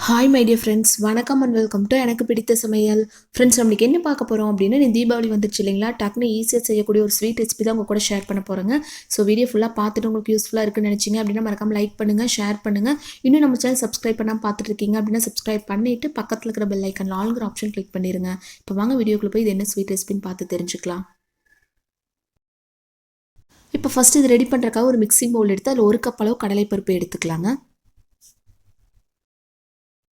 Hi my dear friends வணக்கம் and welcome to எனக்கு பிடித்த சமையல். ஃப்ரெண்ட்ஸ் நம்மளுக்கு என்ன பார்க்க போகிறோம் அப்படின்னா நீ தீபாவளி வந்துருச்சு இல்லைங்களா? டக்குனு ஈஸியாக செய்யக்கூடிய ஒரு ஸ்வீட் ரெசிபி தான் உங்கள் கூட ஷேர் பண்ண போகிறேங்க ஸோ வீடியோ ஃபுல்லாக பார்த்துட்டு உங்களுக்கு யூஸ்ஃபுல்லாக இருக்குன்னு நினச்சிங்க அப்படின்னா மறக்காம லைக் பண்ணுங்கள் ஷேர் பண்ணுங்கள் இன்னும் நம்ம சேனல் சப்ஸ்கிரைப் பண்ணாமல் பார்த்துட்டு இருக்கீங்க அப்படின்னா சப்ஸ்கிரைப் பண்ணிவிட்டு பக்கத்தில் இருக்கிற பெல் ஐக்கன் ஆளுங்கிற ஆப்ஷன் கிளிக் பண்ணிடுங்க இப்போ வாங்க வீடியோக்குள்ளே போய் இது என்ன ஸ்வீட் ரெசிபின்னு பார்த்து தெரிஞ்சுக்கலாம். இப்போ ஃபஸ்ட்டு இது ரெடி பண்ணுறக்காக ஒரு மிக்சிங் பவுல் எடுத்து அதில் ஒரு கப் அளவு கடலைப்பருப்பு எடுத்துக்கலாங்க.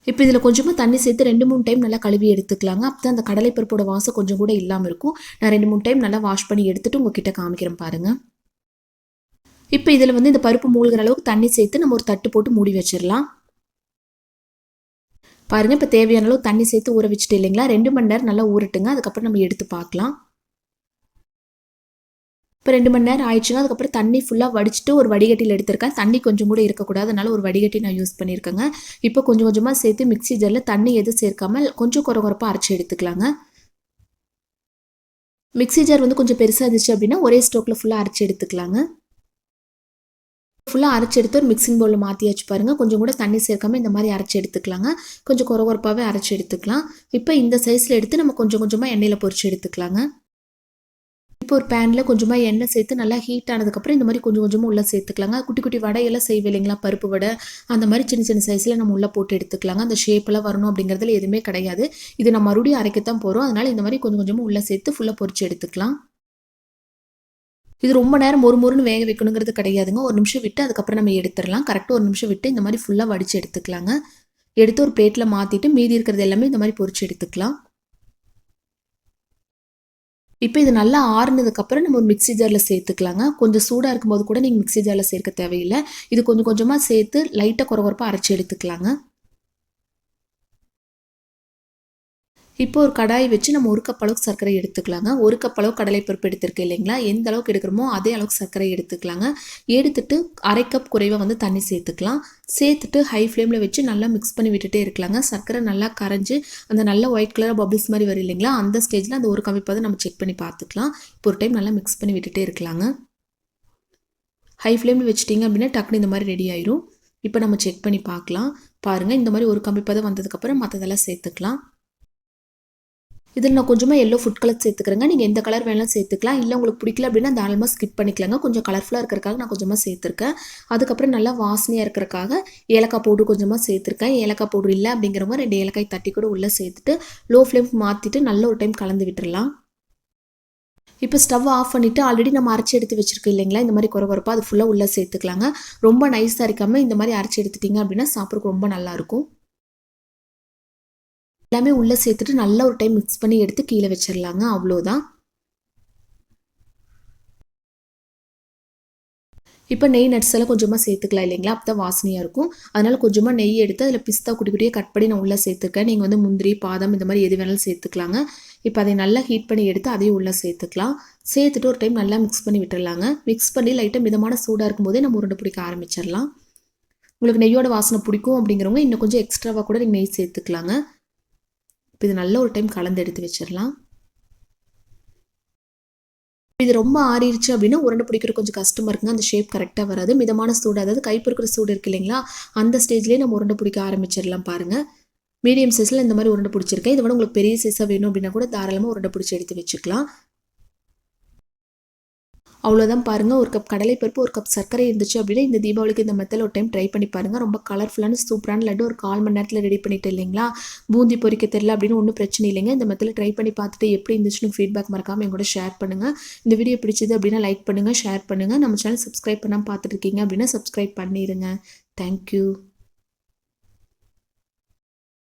இப்போ இதில் கொஞ்சமாக தண்ணி சேர்த்து ரெண்டு மூணு டைம் நல்லா கழுவி எடுத்துக்கலாங்க. அப்போ தான் அந்த கடலைப்பருப்போட வாசம் கொஞ்சம் கூட இல்லாமல் இருக்கும். நான் ரெண்டு மூணு டைம் நல்லா வாஷ் பண்ணி எடுத்துட்டு உங்ககிட்ட காமிக்கிறேன் பாருங்கள் இப்போ இதில் வந்து இந்த பருப்பு மூழ்கிற அளவுக்கு தண்ணி சேர்த்து நம்ம ஒரு தட்டு போட்டு மூடி வச்சிடலாம். பாருங்கள் இப்போ தேவையான அளவு தண்ணி சேர்த்து ஊற வச்சுட்டு இல்லைங்களா? ரெண்டு மணி நேரம் நல்லா ஊறட்டுங்க. அதுக்கப்புறம் நம்ம எடுத்து பார்க்கலாம். இப்போ ரெண்டு மணி நேரம் ஆயிடுச்சுங்க. அதுக்கப்புறம் தண்ணி ஃபுல்லாக வடிச்சிட்டு ஒரு வடிகட்டியில் எடுத்திருக்கேன். தண்ணி கொஞ்சம் கூட இருக்கக்கூடாது. அதனால் ஒரு வடிகட்டி நான் யூஸ் பண்ணியிருக்கேங்க. இப்போ கொஞ்சம் கொஞ்சமாக சேர்த்து மிக்சி ஜாரில் தண்ணி எதுவும் சேர்க்காமல் கொஞ்சம் குறை குறைப்பாக அரைச்சி எடுத்துக்கலாங்க. மிக்சி ஜார் வந்து கொஞ்சம் பெருசாக இருந்துச்சு அப்படின்னா ஒரே ஸ்டோக்கில் ஃபுல்லாக அரைச்சி எடுத்துக்கலாங்க. ஃபுல்லாக அரைச்சி எடுத்து ஒரு மிக்சிங் பவுலில் மாற்றியாச்சு பாருங்கள் கொஞ்சம் கூட தண்ணி சேர்க்காம இந்த மாதிரி அரைச்சி எடுத்துக்கலாங்க. கொஞ்சம் குறை குறைப்பாகவே அரைச்சி எடுத்துக்கலாம். இப்போ இந்த சைஸில் எடுத்து நம்ம கொஞ்சம் கொஞ்சமாக எண்ணெயில் பொறிச்சு எடுத்துக்கலாங்க. இப்போ ஒரு பேனில் கொஞ்சமாக எண்ணெய் சேர்த்து நல்லா ஹீட் ஆனதுக்கப்புறம் இந்த மாதிரி கொஞ்சம் கொஞ்சமாக உள்ளே சேர்த்துக்கலாங்க. குட்டி குட்டி வடையெல்லாம் செய்வே இல்லைங்களா? பருப்பு வடை. அந்த மாதிரி சின்ன சின்ன சைஸில் நம்ம உள்ளே போட்டு எடுத்துக்கலாங்க. அந்த ஷேப்பெல்லாம் வரணும் அப்படிங்கிறதுல எதுவுமே கிடையாது. இது நம்ம மறுபடியும் அரைக்கத்தான் போகிறோம் அதனால் இந்த மாதிரி கொஞ்சம் கொஞ்சமாக உள்ளே சேர்த்து ஃபுல்லாக பொறிச்சு எடுத்துக்கலாம். இது ரொம்ப நேரம் ஒரு முருன்னு வேக வைக்கணுங்கிறது கிடையாதுங்க. ஒரு நிமிஷம் விட்டு அதுக்கப்புறம் நம்ம எடுத்துடலாம். கரெக்டாக ஒரு நிமிஷம் விட்டு இந்த மாதிரி ஃபுல்லாக வடித்து எடுத்துக்கலாங்க. எடுத்து ஒரு பிளேட்டில் மாற்றிட்டு மீதி இருக்கிறது எல்லாமே இந்த மாதிரி பொறிச்சு எடுத்துக்கலாம். இப்போ இது நல்லா ஆறுனதுக்கப்புறம் நம்ம ஒரு மிக்சி ஜாரில் சேர்த்துக்கலாங்க. கொஞ்சம் சூடாக இருக்கும்போது கூட நீங்கள் மிக்சி ஜாரில் சேர்க்க தேவையில்லை. இது கொஞ்சம் கொஞ்சமாக சேர்த்து லைட்டாக குறை குறைப்பாக அரைச்சி எடுத்துக்கலாங்க. இப்போ ஒரு கடாய் வச்சு நம்ம ஒரு கப் அளவுக்கு சர்க்கரை எடுத்துக்கலாங்க. ஒரு கப் அளவு கடலைப்பருப்பு எடுத்திருக்கு இல்லைங்களா? எந்த அளவுக்கு எடுக்கிறோமோ அதே அளவுக்கு சர்க்கரை எடுத்துக்கலாங்க. எடுத்துட்டு அரை கப் குறைவாக வந்து தண்ணி சேர்த்துக்கலாம். சேர்த்துட்டு ஹை ஃப்ளேமில் வச்சு நல்லா மிக்ஸ் பண்ணி விட்டுட்டே இருக்கலாங்க. சர்க்கரை நல்லா கரைஞ்சி அந்த நல்ல ஒயிட் கலர் பபிள்ஸ் மாதிரி வரும் இல்லைங்களா? அந்த ஸ்டேஜில் அந்த ஒரு கவிப்பதை நம்ம செக் பண்ணி பார்த்துக்கலாம். இப்போ ஒரு டைம் நல்லா மிக்ஸ் பண்ணி விட்டுட்டே இருக்கலாங்க. ஹை ஃப்ளேமில் வச்சுட்டிங்க அப்படின்னா டக்குனு இந்த மாதிரி ரெடி ஆயிரும். இப்போ நம்ம செக் பண்ணி பார்க்கலாம். பாருங்கள் இந்த மாதிரி ஒரு கம்பிப்பதம் வந்ததுக்கப்புறம் மற்றதெல்லாம் சேர்த்துக்கலாம். இதில் நான் கொஞ்சமாக எல்லோ ஃபுட் கலர் சேர்த்துக்கிறேங்க. நீங்கள் எந்த கலர் வேணாலும் சேர்த்துக்கலாம். இல்லை உங்களுக்கு பிடிக்கல அப்படின்னா தாராளமாக ஸ்கிப் பண்ணிக்கலாங்க. கொஞ்சம் கலர்ஃபுல்லாக இருக்கிறக்காக நான் கொஞ்சமாக சேர்த்துருக்கேன். அதுக்கப்புறம் நல்லா வாசனையாக இருக்கிறக்காக ஏலக்காய் பவுடர் கொஞ்சமாக சேர்த்துருக்கேன். ஏலக்காய் பவுடர் இல்லை அப்படிங்கிறவங்க ரெண்டு ஏலக்காய் தட்டி கூட உள்ளே சேர்த்துட்டு லோ ஃப்ளேம் மாற்றிட்டு நல்ல ஒரு டைம் கலந்து விட்டுடலாம் இப்போ ஸ்டவ் ஆஃப் பண்ணிவிட்டு ஆல்ரெடி நம்ம அரைச்சி எடுத்து வச்சுருக்கோம் இல்லைங்களா? இந்த மாதிரி குறை அது ஃபுல்லாக உள்ளே சேர்த்துக்கலாங்க. ரொம்ப நைஸாக இருக்காமல் இந்த மாதிரி அரைச்சி எடுத்துட்டிங்க அப்படின்னா சாப்பிட்றதுக்கு ரொம்ப நல்லாயிருக்கும் எல்லாமே உள்ளே சேர்த்துட்டு நல்லா ஒரு டைம் மிக்ஸ் பண்ணி எடுத்து கீழே வச்சிடலாங்க. அவ்வளோதான். இப்போ நெய் நட்ஸ் எல்லாம் கொஞ்சமாக சேர்த்துக்கலாம் இல்லைங்களா? அப்போ தான் வாசனையாக இருக்கும். அதனால் கொஞ்சமாக நெய் எடுத்து அதில் பிஸ்தா குட்டி குட்டியே கட் பண்ணி நான் உள்ளே சேர்த்துருக்கேன். நீங்கள் வந்து முந்திரி பாதம் இந்த மாதிரி எது வேணாலும் சேர்த்துக்கலாங்க. இப்போ அதை நல்லா ஹீட் பண்ணி எடுத்து அதையும் உள்ளே சேர்த்துக்கலாம். சேர்த்துட்டு ஒரு டைம் நல்லா மிக்ஸ் பண்ணி விட்டுடலாங்க. மிக்ஸ் பண்ணி லைட்டாக மிதமான சூடாக இருக்கும்போதே நம்ம உருண்டை பிடிக்க ஆரம்பிச்சிடலாம். உங்களுக்கு நெய்யோட வாசனை பிடிக்கும் அப்படிங்கிறவங்க இன்னும் கொஞ்சம் எக்ஸ்ட்ராவாக கூட நீங்கள் நெய் சேர்த்துக்கலாங்க. இப்போ இது நல்ல ஒரு டைம் கலந்து எடுத்து வச்சிடலாம் இது ரொம்ப ஆறிடுச்சு அப்படின்னா உருண்டை பிடிக்கிற கொஞ்சம் கஷ்டமாக இருக்குங்க. அந்த ஷேப் கரெக்டாக வராது. மிதமான சூடு அதாவது கைப்பொருக்கிற சூடு இருக்கு இல்லைங்களா? அந்த ஸ்டேஜ்லேயே நம்ம உருண்டை பிடிக்க ஆரம்பிச்சிடலாம் பாருங்கள் மீடியம் சைஸில் இந்த மாதிரி உருண்டை பிடிச்சிருக்கேன். இதை விட உங்களுக்கு பெரிய சைஸாக வேணும் அப்படின்னா கூட தாராளமாக உருண்டை பிடிச்சி எடுத்து வச்சுக்கலாம். அவ்வளோதான் பாருங்கள் ஒரு கப் கடலைப்பருப்பு ஒரு கப் சர்க்கரை இருந்துச்சு அப்படின்னா இந்த தீபாவளிக்கு இந்த மெத்தல் ஒரு டைம் ட்ரை பண்ணி பாருங்கள் ரொம்ப கலர்ஃபுல்லான சூப்பரான லட்டு ஒரு கால் மணி நேரத்தில் ரெடி பண்ணிட்டு இல்லைங்களா? பூந்தி பொறிக்க தெரியல அப்படின்னு ஒன்றும் பிரச்சனை இல்லைங்க. இந்த மெத்தில் ட்ரை பண்ணி பார்த்துட்டு எப்படி இருந்துச்சுன்னு ஃபீட்பேக் மறக்காமல் எங்கூட ஷேர் பண்ணுங்கள் இந்த வீடியோ பிடிச்சது அப்படின்னா லைக் பண்ணுங்கள் ஷேர் பண்ணுங்கள் நம்ம சேனல் சப்ஸ்கிரைப் பண்ணாமல் பார்த்துட்டு இருக்கீங்க அப்படின்னா சப்ஸ்கிரைப் பண்ணிடுங்க தேங்க்யூ